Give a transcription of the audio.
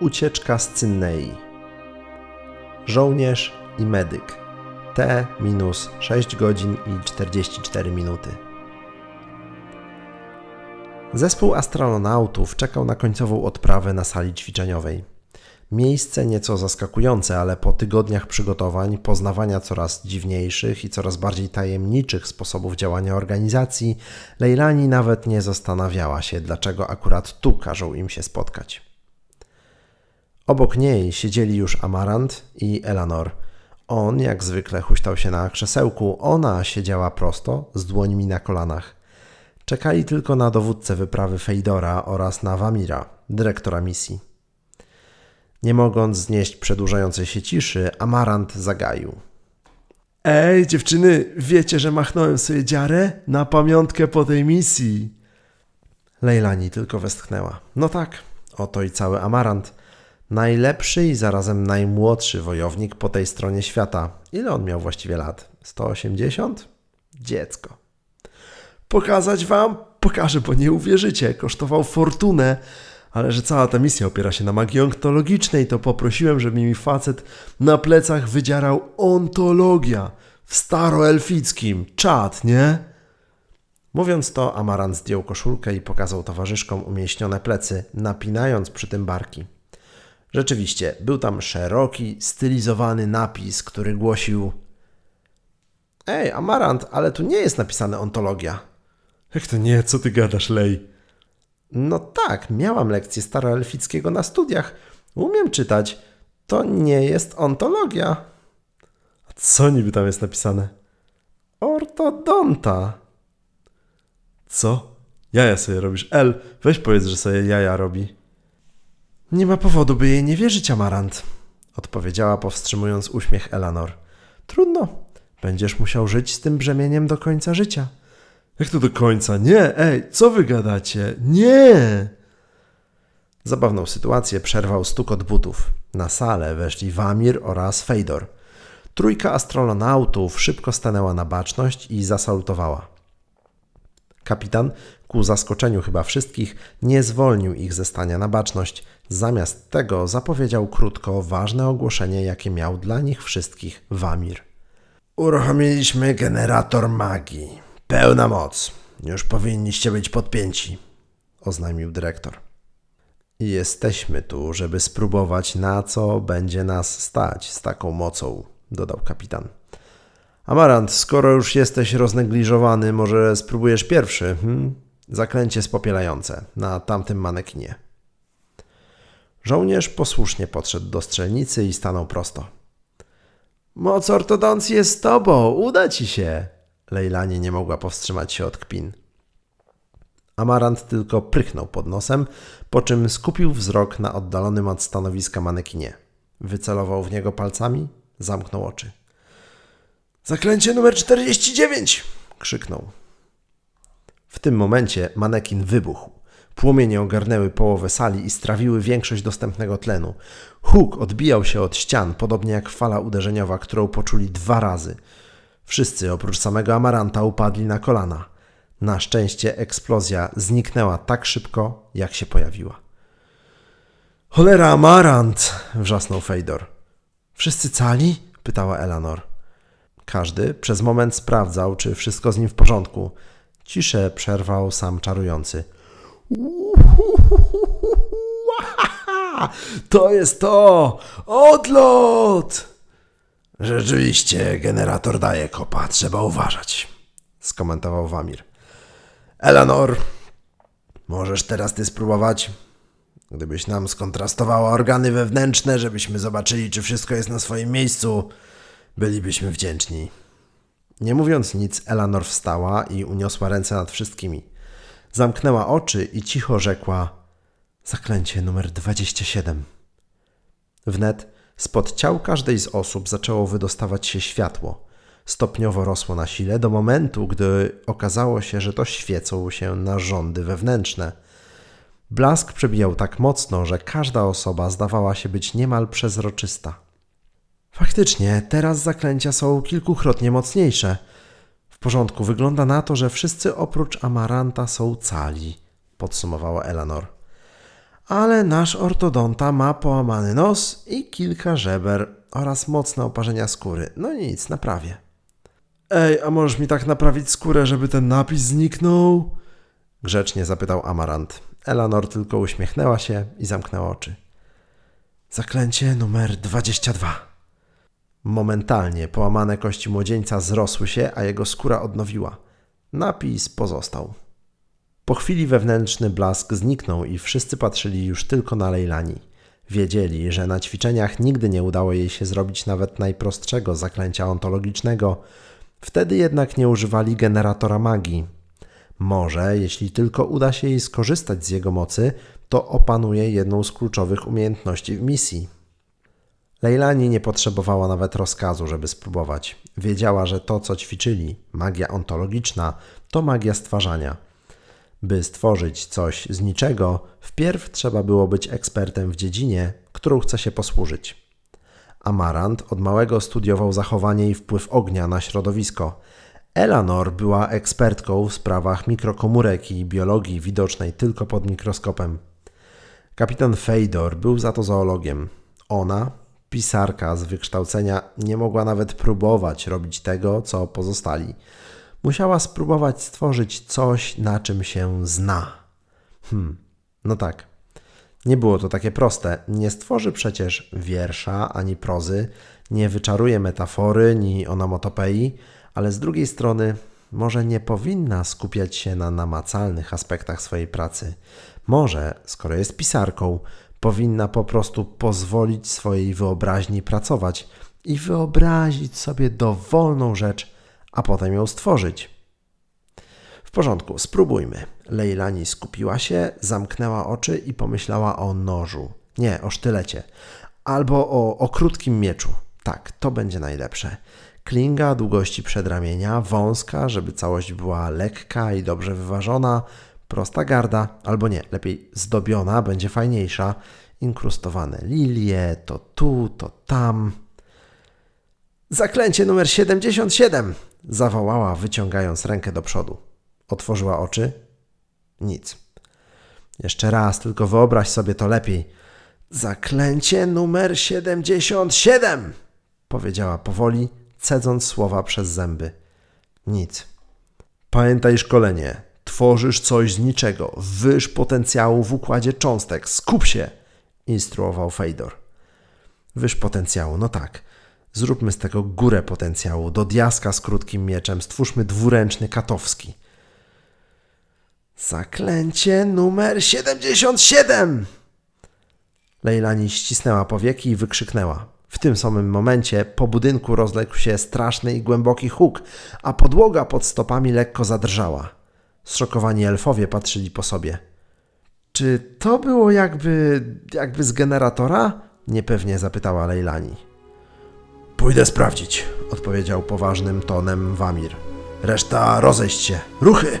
Ucieczka z Cynnei. Żołnierz i medyk. T minus 6 godzin i 44 minuty. Zespół astronautów czekał na końcową odprawę na sali ćwiczeniowej. Miejsce nieco zaskakujące, ale po tygodniach przygotowań, poznawania coraz dziwniejszych i coraz bardziej tajemniczych sposobów działania organizacji, Leilani nawet nie zastanawiała się, dlaczego akurat tu każą im się spotkać. Obok niej siedzieli już Amarant i Elanor. On, jak zwykle, huśtał się na krzesełku, ona siedziała prosto, z dłońmi na kolanach. Czekali tylko na dowódcę wyprawy Fejdora oraz na Wamira, dyrektora misji. Nie mogąc znieść przedłużającej się ciszy, Amarant zagaił. Ej, dziewczyny, wiecie, że machnąłem sobie dziarę na pamiątkę po tej misji? Lejlani tylko westchnęła. No tak, oto i cały Amarant. Najlepszy i zarazem najmłodszy wojownik po tej stronie świata. Ile on miał właściwie lat? 180? Dziecko. Pokazać wam? Pokażę, bo nie uwierzycie. Kosztował fortunę, ale że cała ta misja opiera się na magii ontologicznej, to poprosiłem, żeby mi facet na plecach wydzierał ontologia w staroelfickim. Czad, nie? Mówiąc to, Amarant zdjął koszulkę i pokazał towarzyszkom umieśnione plecy, napinając przy tym barki. Rzeczywiście, był tam szeroki, stylizowany napis, który głosił: Ej, Amarant, ale tu nie jest napisane ontologia. Jak to nie? Co ty gadasz, Lej? No tak, miałam lekcję staroelfickiego na studiach. Umiem czytać. To nie jest ontologia. A co niby tam jest napisane? Ortodonta. Co? Jaja sobie robisz. El, weź powiedz, że sobie jaja robi. Nie ma powodu, by jej nie wierzyć, Amarant, odpowiedziała powstrzymując uśmiech Elanor. Trudno. Będziesz musiał żyć z tym brzemieniem do końca życia. Jak to do końca? Nie, ej, co wy gadacie? Nie! Zabawną sytuację przerwał stukot butów. Na salę weszli Wamir oraz Fejdor. Trójka astronautów szybko stanęła na baczność i zasalutowała. Kapitan, ku zaskoczeniu chyba wszystkich, nie zwolnił ich ze stania na baczność. Zamiast tego zapowiedział krótko ważne ogłoszenie, jakie miał dla nich wszystkich Wamir. Uruchomiliśmy generator magii. Pełna moc. Już powinniście być podpięci, oznajmił dyrektor. Jesteśmy tu, żeby spróbować, na co będzie nas stać z taką mocą, dodał kapitan. Amarant, skoro już jesteś roznegliżowany, może spróbujesz pierwszy, hm? Zaklęcie spopielające na tamtym manekinie. Żołnierz posłusznie podszedł do strzelnicy i stanął prosto. Moc ortodoncji jest z tobą, uda ci się, Lejlani nie mogła powstrzymać się od kpin. Amarant tylko prychnął pod nosem, po czym skupił wzrok na oddalonym od stanowiska manekinie. Wycelował w niego palcami, zamknął oczy. Zaklęcie numer 49! krzyknął. W tym momencie manekin wybuchł. Płomienie ogarnęły połowę sali i strawiły większość dostępnego tlenu. Huk odbijał się od ścian, podobnie jak fala uderzeniowa, którą poczuli dwa razy – Wszyscy oprócz samego Amaranta upadli na kolana. Na szczęście eksplozja zniknęła tak szybko, jak się pojawiła. Cholera, Amarant! wrzasnął Fejdor. Wszyscy cali? pytała Elanor. Każdy przez moment sprawdzał, czy wszystko z nim w porządku. Ciszę przerwał sam czarujący. To jest to! Odlot! Rzeczywiście, generator daje kopa, trzeba uważać, skomentował Wamir. Eleanor, możesz teraz ty spróbować? Gdybyś nam skontrastowała organy wewnętrzne, żebyśmy zobaczyli, czy wszystko jest na swoim miejscu, bylibyśmy wdzięczni. Nie mówiąc nic, Eleanor wstała i uniosła ręce nad wszystkimi. Zamknęła oczy i cicho rzekła: Zaklęcie numer 27. Wnet Spod ciał każdej z osób zaczęło wydostawać się światło. Stopniowo rosło na sile do momentu, gdy okazało się, że to świecą się narządy wewnętrzne. Blask przebijał tak mocno, że każda osoba zdawała się być niemal przezroczysta. Faktycznie, teraz zaklęcia są kilkukrotnie mocniejsze. W porządku, wygląda na to, że wszyscy oprócz Amaranta są cali, podsumowała Elanor. ale nasz ortodonta ma połamany nos i kilka żeber oraz mocne oparzenia skóry. No nic, naprawię. Ej, a możesz mi tak naprawić skórę, żeby ten napis zniknął? Grzecznie zapytał Amarant. Elanor tylko uśmiechnęła się i zamknęła oczy. Zaklęcie numer 22. Momentalnie połamane kości młodzieńca zrosły się, a jego skóra odnowiła. Napis pozostał. Po chwili wewnętrzny blask zniknął i wszyscy patrzyli już tylko na Lejlani. Wiedzieli, że na ćwiczeniach nigdy nie udało jej się zrobić nawet najprostszego zaklęcia ontologicznego. Wtedy jednak nie używali generatora magii. Może, jeśli tylko uda się jej skorzystać z jego mocy, to opanuje jedną z kluczowych umiejętności w misji. Lejlani nie potrzebowała nawet rozkazu, żeby spróbować. Wiedziała, że to, co ćwiczyli, magia ontologiczna, to magia stwarzania. By stworzyć coś z niczego, wpierw trzeba było być ekspertem w dziedzinie, którą chce się posłużyć. Amarant od małego studiował zachowanie i wpływ ognia na środowisko. Elanor była ekspertką w sprawach mikrokomórek i biologii widocznej tylko pod mikroskopem. Kapitan Fejdor był za to zoologiem. Ona, pisarka z wykształcenia, nie mogła nawet próbować robić tego, co pozostali. Musiała spróbować stworzyć coś, na czym się zna. Hmm, no tak. Nie było to takie proste. Nie stworzy przecież wiersza ani prozy, nie wyczaruje metafory ni onomotopei, ale z drugiej strony może nie powinna skupiać się na namacalnych aspektach swojej pracy. Może, skoro jest pisarką, powinna po prostu pozwolić swojej wyobraźni pracować i wyobrazić sobie dowolną rzecz, a potem ją stworzyć. W porządku, spróbujmy. Leilani skupiła się, zamknęła oczy i pomyślała o nożu. Nie, o sztylecie. Albo o, o krótkim mieczu. Tak, to będzie najlepsze. Klinga długości przedramienia, wąska, żeby całość była lekka i dobrze wyważona, prosta garda, albo nie, lepiej zdobiona, będzie fajniejsza. Inkrustowane lilie, to tu, to tam. Zaklęcie numer 77! zawołała, wyciągając rękę do przodu. Otworzyła oczy. Nic. Jeszcze raz, tylko wyobraź sobie to lepiej. Zaklęcie numer 77! powiedziała powoli, cedząc słowa przez zęby. Nic. Pamiętaj szkolenie. Tworzysz coś z niczego. Wyż potencjału w układzie cząstek. Skup się! instruował Fejdor. Wyż potencjału, no tak. Zróbmy z tego górę potencjału. Do diaska z krótkim mieczem stwórzmy dwuręczny katowski. Zaklęcie numer 77! Lejlani ścisnęła powieki i wykrzyknęła. W tym samym momencie po budynku rozległ się straszny i głęboki huk, a podłoga pod stopami lekko zadrżała. Zszokowani elfowie patrzyli po sobie. Czy to było jakby, jakby z generatora? Niepewnie zapytała Lejlani. Pójdę sprawdzić, odpowiedział poważnym tonem Wamir. Reszta rozejść się. Ruchy!